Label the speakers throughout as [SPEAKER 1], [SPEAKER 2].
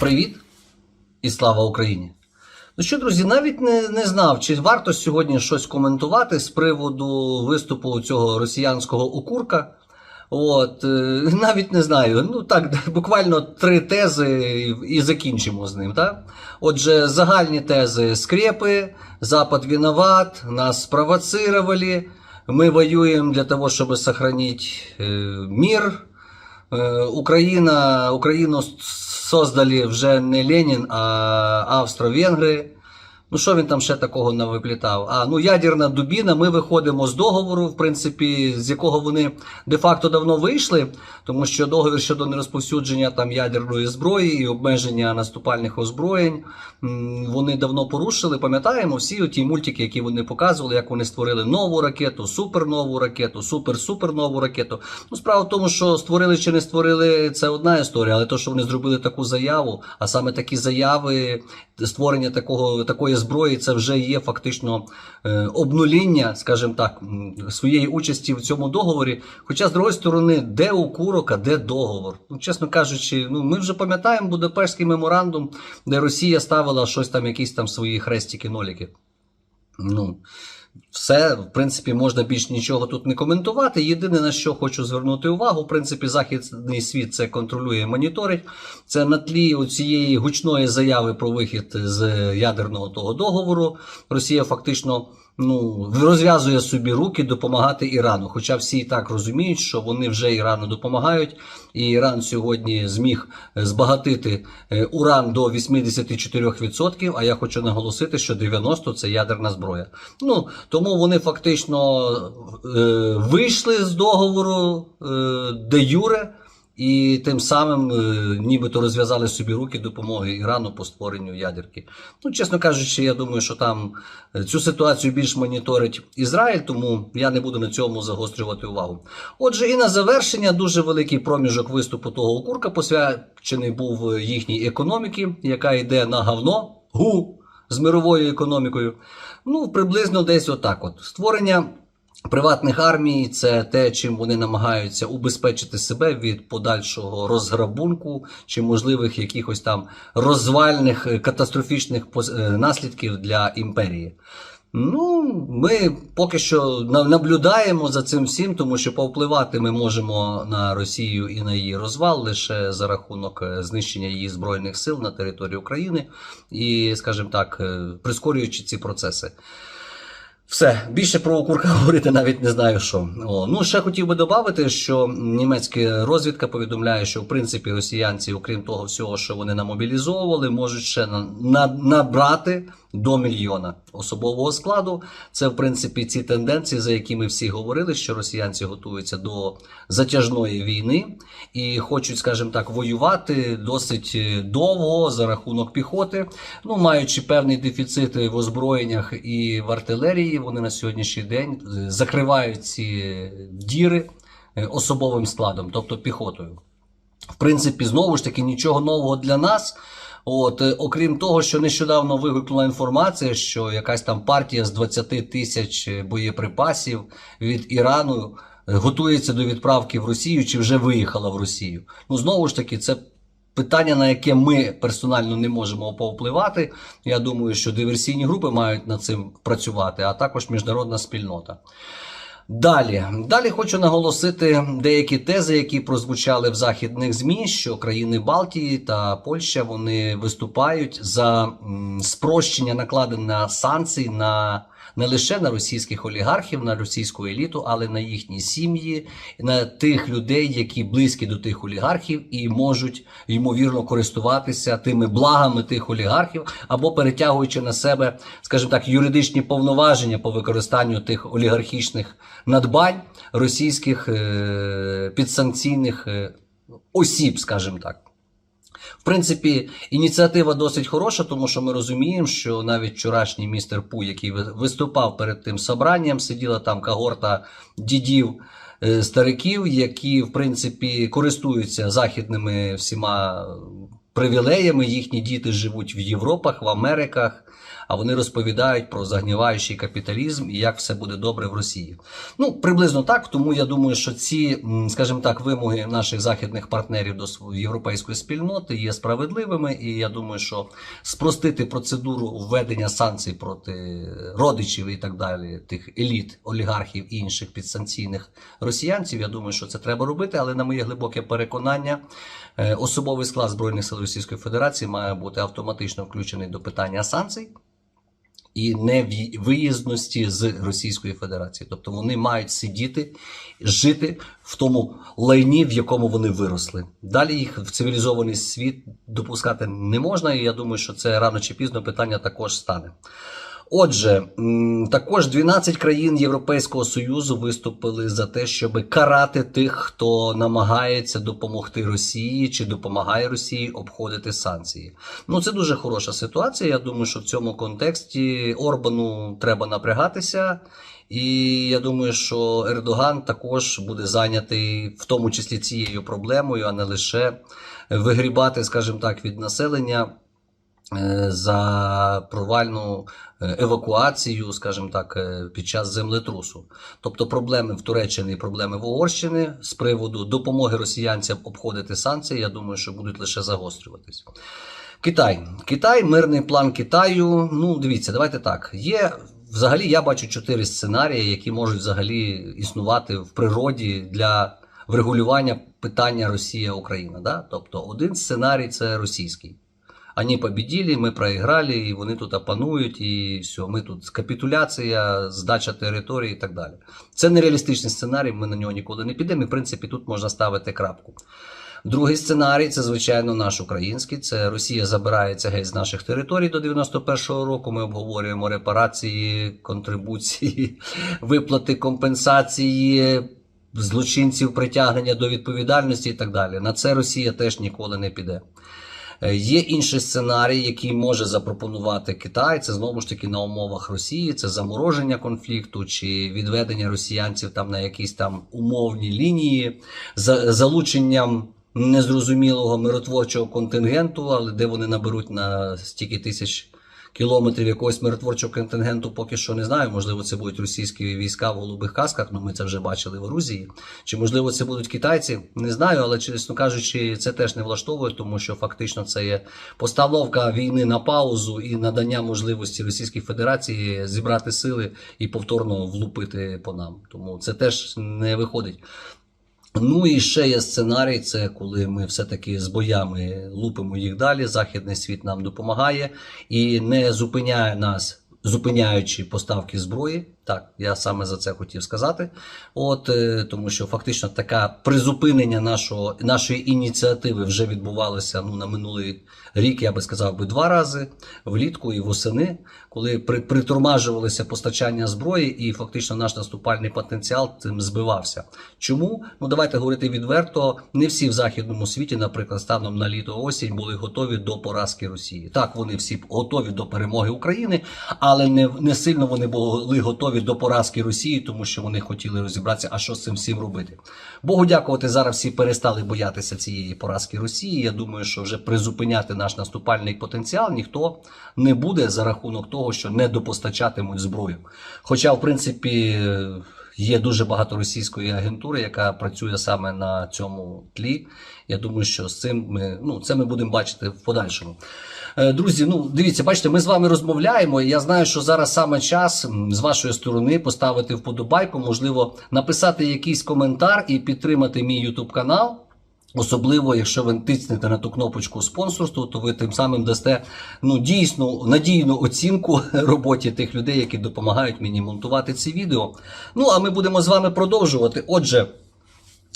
[SPEAKER 1] Привіт і слава Україні! Ну що, друзі, навіть не, не знав, чи варто сьогодні щось коментувати з приводу виступу цього росіянського окурка. От, е, навіть не знаю. Ну так, буквально три тези і- закінчимо з ним. Так? Отже, загальні тези скрепи, Запад виноват, нас спровоцировали, ми воюємо для того, щоб сохранить е, мир. Е, Україна, Україну создали вже не Ленін, а Австро-Венгри. Ну, що він там ще такого навиплітав? А, ну, ядерна дубіна, ми виходимо з договору, в принципі, з якого вони де-факто давно вийшли, тому що договір щодо нерозповсюдження там ядерної зброї і обмеження наступальних озброєнь вони давно порушили. Пам'ятаємо всі ті мультики, які вони показували, як вони створили нову ракету, супернову ракету, супер-супернову ракету. Ну, справа в тому, що створили чи не створили, це одна історія, але то, що вони зробили таку заяву, а саме такі заяви, створення такого, такої зброї, це вже є фактично е, обнуління, скажімо так, своєї участі в цьому договорі. Хоча, з другої сторони, де у Курока, де договор? Ну, чесно кажучи, ну ми вже пам'ятаємо Будапештський меморандум, де Росія ставила щось там, якісь там свої хрестики-ноліки. Ну, все, в принципі, можна більш нічого тут не коментувати. Єдине на що хочу звернути увагу, в принципі, західний світ це контролює, моніторить. Це на тлі цієї гучної заяви про вихід з ядерного того договору. Росія фактично ну, розв'язує собі руки допомагати Ірану. Хоча всі і так розуміють, що вони вже Ірану допомагають, і Іран сьогодні зміг збагатити е, уран до 84%, а я хочу наголосити, що 90% це ядерна зброя. Ну, тому вони фактично е, вийшли з договору е, де Юре. І тим самим е, нібито розв'язали собі руки допомоги Ірану по створенню ядерки. Ну, чесно кажучи, я думаю, що там е, цю ситуацію більш моніторить Ізраїль, тому я не буду на цьому загострювати увагу. Отже, і на завершення дуже великий проміжок виступу того окурка посвячений був е, їхній економіці, яка йде на говно гу з мировою економікою. Ну, приблизно десь отак. От створення. Приватних армій це те, чим вони намагаються убезпечити себе від подальшого розграбунку чи можливих якихось там розвальних е, катастрофічних е, наслідків для імперії. Ну, ми поки що наблюдаємо за цим всім, тому що повпливати ми можемо на Росію і на її розвал лише за рахунок е, знищення її збройних сил на території України і, скажімо так, прискорюючи ці процеси. Все, більше про окурка говорити навіть не знаю що. О, ну ще хотів би додати, що німецька розвідка повідомляє, що в принципі росіянці, окрім того всього, що вони намобілізовували, можуть ще на, на, набрати до мільйона особового складу. Це в принципі ці тенденції, за якими всі говорили, що росіянці готуються до затяжної війни і хочуть, скажімо так, воювати досить е, довго за рахунок піхоти. Ну, маючи певний дефіцит в озброєннях і в артилерії, вони на сьогоднішній день е, закривають ці діри е, особовим складом, тобто піхотою. В принципі, знову ж таки, нічого нового для нас. От, е, окрім того, що нещодавно вигукнула інформація, що якась там партія з 20 тисяч е, боєприпасів від Ірану е, готується до відправки в Росію чи вже виїхала в Росію. Ну знову ж таки, це питання, на яке ми персонально не можемо повпливати. Я думаю, що диверсійні групи мають над цим працювати, а також міжнародна спільнота. Далі, далі хочу наголосити деякі тези, які прозвучали в західних змі, що країни Балтії та Польща вони виступають за спрощення накладення санкцій на не лише на російських олігархів, на російську еліту, але на їхні сім'ї, на тих людей, які близькі до тих олігархів і можуть ймовірно користуватися тими благами тих олігархів або перетягуючи на себе, скажімо так, юридичні повноваження по використанню тих олігархічних надбань російських е- підсанкційних е- осіб, скажімо так. В принципі, ініціатива досить хороша, тому що ми розуміємо, що навіть вчорашній містер Пу, який ви- виступав перед тим собранням, сиділа там когорта дідів. е, Стариків, які в принципі користуються західними всіма привілеями. Їхні діти живуть в Європах, в Америках. А вони розповідають про загніваючий капіталізм і як все буде добре в Росії. Ну приблизно так. Тому я думаю, що ці, скажімо так, вимоги наших західних партнерів до європейської спільноти є справедливими. І я думаю, що спростити процедуру введення санкцій проти родичів і так далі, тих еліт, олігархів і інших підсанкційних росіянців. Я думаю, що це треба робити, але на моє глибоке переконання, е, особовий склад збройних сил Російської Федерації має бути автоматично включений до питання санкцій. І невиїзності з Російської Федерації, тобто вони мають сидіти, жити в тому лайні, в якому вони виросли. Далі їх в цивілізований світ допускати не можна, і я думаю, що це рано чи пізно питання також стане. Отже, також 12 країн Європейського Союзу виступили за те, щоб карати тих, хто намагається допомогти Росії чи допомагає Росії обходити санкції. Ну це дуже хороша ситуація. Я думаю, що в цьому контексті Орбану треба напрягатися. І я думаю, що Ердоган також буде зайнятий в тому числі цією проблемою, а не лише вигрібати, скажімо так, від населення за провальну е, евакуацію, скажімо так, е, під час землетрусу. Тобто проблеми в Туреччині і проблеми в Угорщині з приводу допомоги росіянцям обходити санкції, я думаю, що будуть лише загострюватись. Китай. Китай, мирний план Китаю. Ну, дивіться, давайте так. Є взагалі, я бачу чотири сценарії, які можуть взагалі існувати в природі для врегулювання питання Росія-Україна. Да? Тобто, один сценарій це російський. Вони побіділи, ми проіграли, і вони тут панують, і все, ми тут капітуляція, здача території і так далі. Це нереалістичний сценарій, ми на нього ніколи не підемо. І в принципі тут можна ставити крапку. Другий сценарій це, звичайно, наш український. Це Росія забирається геть з наших територій до 91-го року. Ми обговорюємо репарації, контрибуції, виплати компенсації. Злочинців притягнення до відповідальності і так далі. На це Росія теж ніколи не піде. Е, Є інший сценарій, який може запропонувати Китай. Це знову ж таки на умовах Росії, це замороження конфлікту чи відведення росіянців там на якісь там умовні лінії, за залученням незрозумілого миротворчого контингенту, але де вони наберуть на стільки тисяч кілометрів якогось миротворчого контингенту, поки що не знаю. Можливо, це будуть російські війська в голубих касках. Ну ми це вже бачили в Грузії. Чи можливо це будуть китайці? Не знаю, але чесно кажучи, це теж не влаштовує, тому що фактично це є постановка війни на паузу і надання можливості Російській Федерації зібрати сили і повторно влупити по нам. Тому це теж не виходить. Ну і ще є сценарій, це коли ми все-таки з боями лупимо їх далі. Західний світ нам допомагає і не зупиняє нас, зупиняючи поставки зброї. Так, я саме за це хотів сказати. От е, тому, що фактично таке призупинення нашого нашої ініціативи вже відбувалося ну на минулий рік, я би сказав би два рази влітку і восени, коли при, притормажувалися постачання зброї, і фактично наш наступальний потенціал цим збивався. Чому? Ну давайте говорити відверто. Не всі в західному світі, наприклад, станом на літо осінь, були готові до поразки Росії. Так, вони всі готові до перемоги України, але не, не сильно вони були готові до поразки Росії, тому що вони хотіли розібратися, а що з цим всім робити. Богу дякувати, зараз всі перестали боятися цієї поразки Росії. Я думаю, що вже призупиняти наш наступальний потенціал ніхто не буде за рахунок того, що не допостачатимуть зброю. Хоча, в принципі, є дуже багато російської агентури, яка працює саме на цьому тлі. Я думаю, що з цим ми ну це ми будемо бачити в подальшому. Е, Друзі, ну дивіться, бачите, ми з вами розмовляємо. Я знаю, що зараз саме час з вашої сторони поставити вподобайку, можливо, написати якийсь коментар і підтримати мій YouTube канал. Особливо, якщо ви тиснете на ту кнопочку спонсорству, то ви тим самим дасте ну дійсно надійну оцінку роботі тих людей, які допомагають мені монтувати ці відео. Ну а ми будемо з вами продовжувати. Отже.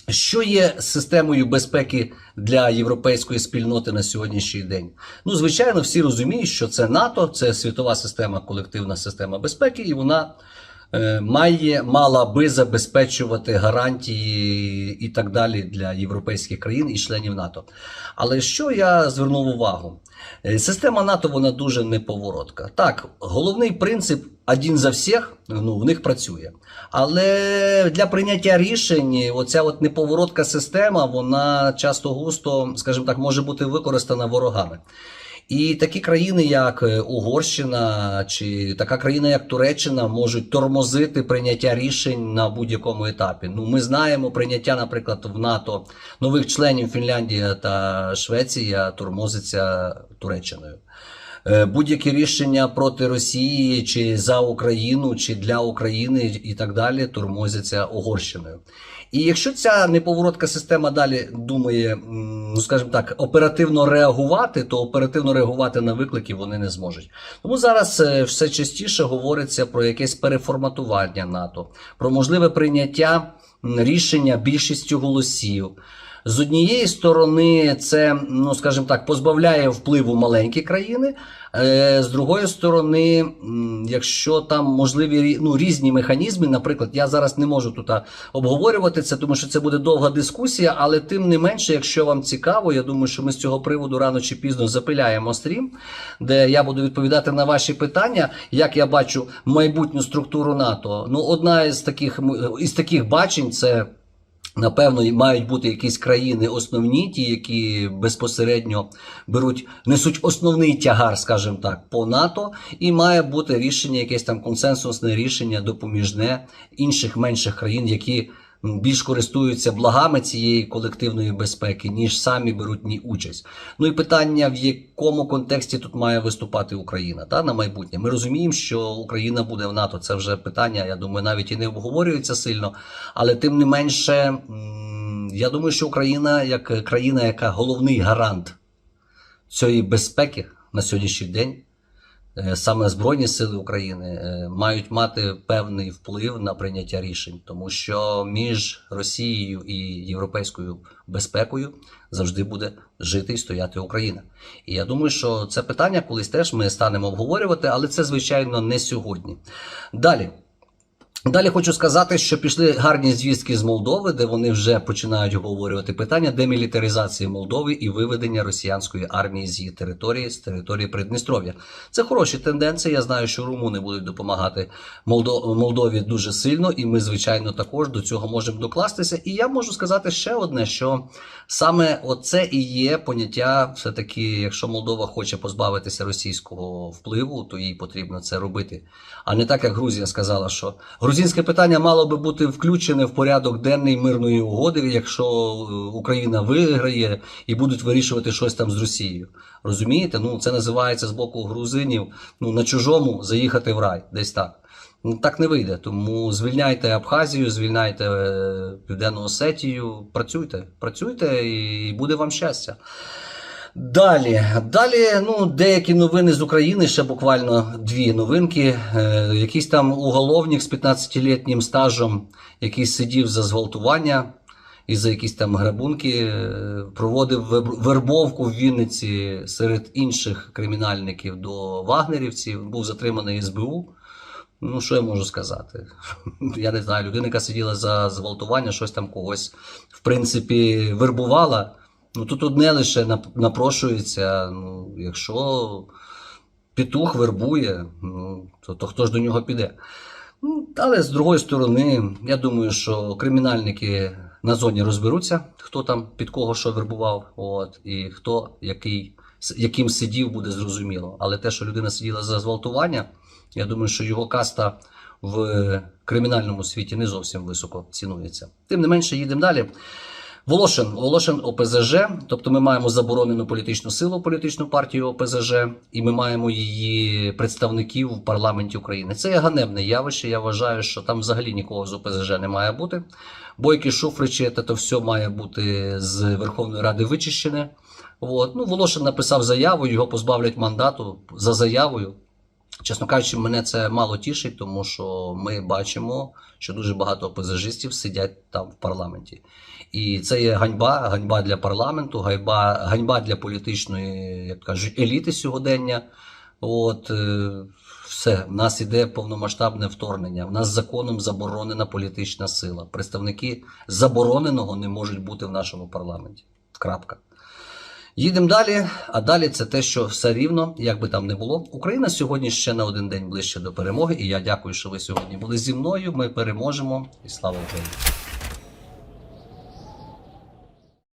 [SPEAKER 1] Що є системою безпеки для європейської спільноти на сьогоднішній день? Ну, звичайно, всі розуміють, що це НАТО, це світова система, колективна система безпеки, і вона має мала би забезпечувати гарантії і так далі для європейських країн і членів НАТО. Але що я звернув увагу? Е, Система НАТО вона дуже неповоротка. Так, головний принцип один за всіх, ну, в них працює. Але для прийняття рішень оця от неповоротка система, вона часто густо, скажімо так, може бути використана ворогами. І такі країни, як е, Угорщина чи така країна, як Туреччина, можуть тормозити прийняття рішень на будь-якому етапі. Ну, ми знаємо прийняття, наприклад, в НАТО нових членів Фінляндія та Швеція тормозиться Туреччиною. Е, Будь-які рішення проти Росії чи за Україну, чи для України і так далі тормозяться Угорщиною. І якщо ця неповоротка система далі думає, ну скажімо так, оперативно реагувати, то оперативно реагувати на виклики вони не зможуть. Тому зараз е, все частіше говориться про якесь переформатування НАТО, про можливе прийняття рішення більшістю голосів. З однієї сторони, це, ну скажімо так, позбавляє впливу маленькі країни. Е, З другої сторони, якщо там можливі ну, різні механізми, наприклад, я зараз не можу тут обговорювати це, тому що це буде довга дискусія, але тим не менше, якщо вам цікаво, я думаю, що ми з цього приводу рано чи пізно запиляємо стрім, де я буду відповідати на ваші питання, як я бачу майбутню структуру НАТО. Ну, одна із таких із таких бачень це. Напевно, мають бути якісь країни основні, ті, які безпосередньо беруть, несуть основний тягар, скажімо так, по НАТО, і має бути рішення, якесь там консенсусне рішення допоміжне інших менших країн, які більш користуються благами цієї колективної безпеки, ніж самі беруть в ній участь. Ну і питання, в якому контексті тут має виступати Україна та на майбутнє. Ми розуміємо, що Україна буде в НАТО. Це вже питання, я думаю, навіть і не обговорюється сильно. Але тим не менше, я думаю, що Україна, як країна, яка головний гарант цієї безпеки на сьогоднішній день, саме Збройні Сили України е, мають мати певний вплив на прийняття рішень, тому що між Росією і європейською безпекою завжди буде жити і стояти Україна. І я думаю, що це питання колись теж ми станемо обговорювати, але це звичайно не сьогодні. Далі. Далі хочу сказати, що пішли гарні звістки з Молдови, де вони вже починають обговорювати питання демілітаризації Молдови і виведення росіянської армії з її території, з території Придністров'я. Це хороші тенденції. Я знаю, що румуни будуть допомагати Молдо- Молдові дуже сильно, і ми, звичайно, також до цього можемо докластися. І я можу сказати ще одне: що саме оце і є поняття, все-таки, якщо Молдова хоче позбавитися російського впливу, то їй потрібно це робити. А не так, як Грузія сказала, що грузинське питання мало би бути включене в порядок денний мирної угоди, якщо е, Україна виграє і будуть вирішувати щось там з Росією. Розумієте? Ну це називається з боку грузинів ну на чужому заїхати в рай, десь так. Ну так не вийде. Тому звільняйте Абхазію, звільняйте е, Південну Осетію, працюйте, працюйте і буде вам щастя. Далі, далі, ну, деякі новини з України, ще буквально дві новинки. Е, якийсь там уголовник з 15-літнім стажем, який сидів за зґвалтування і за якісь там грабунки, е, проводив вербовку в Вінниці серед інших кримінальників до вагнерівців, був затриманий СБУ. Ну, що я можу сказати? Я не знаю, людина, яка сиділа за зґвалтування, щось там когось, в принципі, вербувала. Ну тут одне лише напрошується. Ну, якщо петух вербує, ну, то, то хто ж до нього піде? Ну, але з другої сторони, я думаю, що кримінальники на зоні розберуться, хто там під кого що вербував, от, і хто який, яким сидів, буде зрозуміло. Але те, що людина сиділа за зґвалтування, я думаю, що його каста в кримінальному світі не зовсім високо цінується. Тим не менше, їдемо далі. Волошин, Волошин ОПЗЖ, тобто ми маємо заборонену політичну силу, політичну партію ОПЗЖ, і ми маємо її представників в парламенті України. Це є ганебне явище. Я вважаю, що там взагалі нікого з ОПЗЖ не має бути. Бойки, Шуфричі, це то все має бути з Верховної Ради вичищене. От. Ну, Волошин написав заяву, його позбавлять мандату за заявою. Чесно кажучи, мене це мало тішить, тому що ми бачимо, що дуже багато опозажистів сидять там в парламенті. І це є ганьба, ганьба для парламенту, ганьба, ганьба для політичної, як кажуть, еліти сьогодення. От е, все, в нас іде повномасштабне вторгнення. В нас законом заборонена політична сила. Представники забороненого не можуть бути в нашому парламенті. Крапка. Їдемо далі. А далі це те, що все рівно, як би там не було. Україна сьогодні ще на один день ближче до перемоги. І я дякую, що ви сьогодні були зі мною. Ми переможемо. І слава Україні!